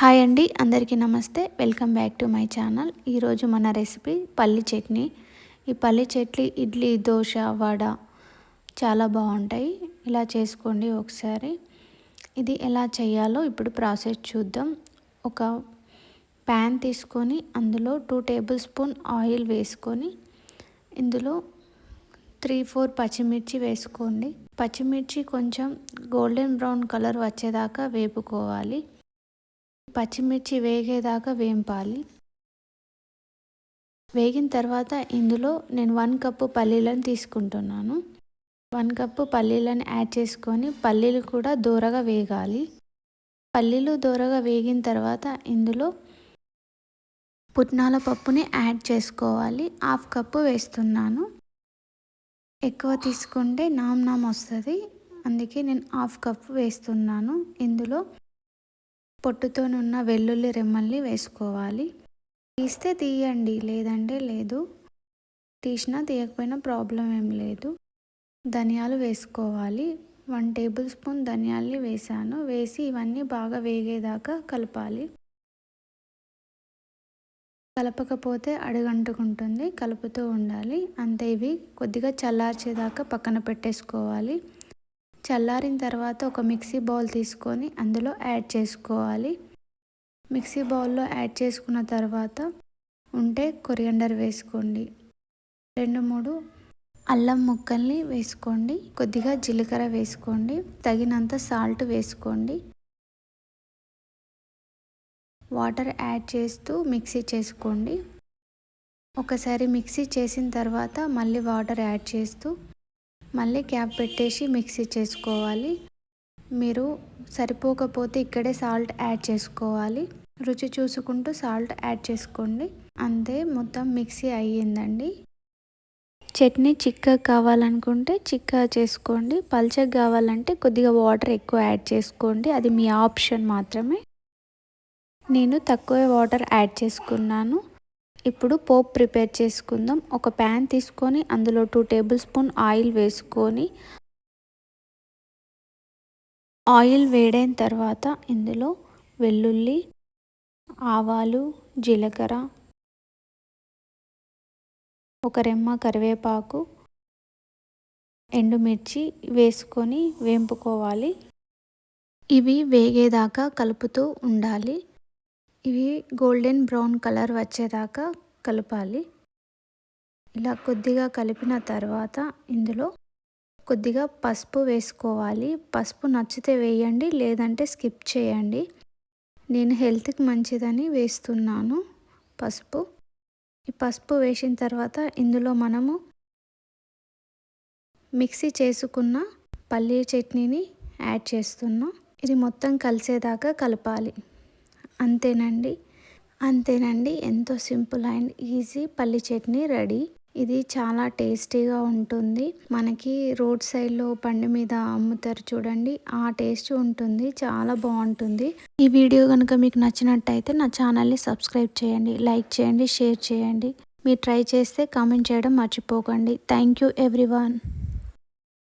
Hi అండి అందరికీ నమస్తే. Welcome back to my channel. ఈరోజు మన రెసిపీ పల్లి చట్నీ. ఈ పల్లి చట్నీ ఇడ్లీ దోశ వడ చాలా బాగుంటాయి. ఇలా చేసుకోండి ఒకసారి. ఇది ఎలా చేయాలో ఇప్పుడు ప్రాసెస్ చూద్దాం. ఒక ప్యాన్ తీసుకొని అందులో టూ టేబుల్ స్పూన్ ఆయిల్ వేసుకొని ఇందులో త్రీ ఫోర్ పచ్చిమిర్చి వేసుకోండి. పచ్చిమిర్చి కొంచెం గోల్డెన్ బ్రౌన్ కలర్ వచ్చేదాకా వేపుకోవాలి. పచ్చిమిర్చి వేగేదాకా వేంపాలి. వేగిన తర్వాత ఇందులో నేను వన్ కప్పు పల్లీలను తీసుకుంటున్నాను. వన్ కప్పు పల్లీలను యాడ్ చేసుకొని పల్లీలు కూడా దూరగా వేగాలి. పల్లీలు దూరగా వేగిన తర్వాత ఇందులో పుట్నాల పప్పుని యాడ్ చేసుకోవాలి. హాఫ్ కప్పు వేస్తున్నాను. ఎక్కువ తీసుకుంటే నామ్ నామ్ వస్తుంది. అందుకే నేను హాఫ్ కప్పు వేస్తున్నాను. ఇందులో పొట్టుతోనున్న వెల్లుల్లి రెమ్మల్ని వేసుకోవాలి. తీస్తే తీయండి లేదంటే లేదు. తీసినా తీయకపోయినా ప్రాబ్లం ఏం లేదు. ధనియాలు వేసుకోవాలి. వన్ టేబుల్ స్పూన్ ధనియాల్ని వేసాను. వేసి ఇవన్నీ బాగా వేగేదాకా కలపాలి. కలపకపోతే అడుగంటుకుంటుంది కలుపుతూ ఉండాలి. అంతే ఇవి కొద్దిగా చల్లార్చేదాకా పక్కన పెట్టేసుకోవాలి. చల్లారిన తర్వాత ఒక మిక్సీ బౌల్ తీసుకొని అందులో యాడ్ చేసుకోవాలి. మిక్సీ బౌల్లో యాడ్ చేసుకున్న తర్వాత ఉంటే కొరియండర్ వేసుకోండి. రెండు మూడు అల్లం ముక్కల్ని వేసుకోండి. కొద్దిగా జీలకర్ర వేసుకోండి. తగినంత సాల్ట్ వేసుకోండి. వాటర్ యాడ్ చేస్తూ మిక్సీ చేసుకోండి. ఒకసారి మిక్సీ చేసిన తర్వాత మళ్ళీ వాటర్ యాడ్ చేస్తూ మళ్ళీ క్యాప్ పెట్టేసి మిక్సీ చేసుకోవాలి. మీరు సరిపోకపోతే ఇక్కడే సాల్ట్ యాడ్ చేసుకోవాలి. రుచి చూసుకుంటూ సాల్ట్ యాడ్ చేసుకోండి. అంతే మొత్తం మిక్సీ అయ్యిందండి. చట్నీ చిక్కగా కావాలనుకుంటే చిక్కగా చేసుకోండి. పల్చగా కావాలంటే కొద్దిగా వాటర్ ఎక్కువ యాడ్ చేసుకోండి. అది మీ ఆప్షన్ మాత్రమే. నేను తక్కువ వాటర్ యాడ్ చేసుకున్నాను. ఇప్పుడు పోప్ ప్రిపేర్ చేసుకుందాం. ఒక ప్యాన్ తీసుకొని అందులో టూ టేబుల్ స్పూన్ ఆయిల్ వేసుకొని ఆయిల్ వేడైన తర్వాత ఇందులో వెల్లుల్లి ఆవాలు జీలకర్ర ఒక రెమ్మ కరివేపాకు ఎండుమిర్చి వేసుకొని వేంపుకోవాలి. ఇవి వేగేదాకా కలుపుతూ ఉండాలి. ఇవి గోల్డెన్ బ్రౌన్ కలర్ వచ్చేదాకా కలపాలి. ఇలా కొద్దిగా కలిపిన తర్వాత ఇందులో కొద్దిగా పసుపు వేసుకోవాలి. పసుపు నచ్చితే వేయండి లేదంటే స్కిప్ చేయండి. నేను హెల్త్కి మంచిదని వేస్తున్నాను పసుపు. ఈ పసుపు వేసిన తర్వాత ఇందులో మనము మిక్సీ చేసుకున్న పల్లీ చట్నీని యాడ్ చేస్తున్నాం. ఇది మొత్తం కలిసేదాకా కలపాలి. అంతేనండి. అంతేనండి. ఎంతో సింపుల్ అండ్ ఈజీ పల్లి చట్నీ రెడీ. ఇది చాలా టేస్టీగా ఉంటుంది. మనకి రోడ్ సైడ్లో పండు మీద అమ్ముతారు చూడండి. ఆ టేస్ట్ ఉంటుంది. చాలా బాగుంటుంది. ఈ వీడియో కనుక మీకు నచ్చినట్టయితే నా ఛానల్ని సబ్స్క్రైబ్ చేయండి. లైక్ చేయండి. షేర్ చేయండి. మీరు ట్రై చేస్తే కామెంట్ చేయడం మర్చిపోకండి. Thank you everyone.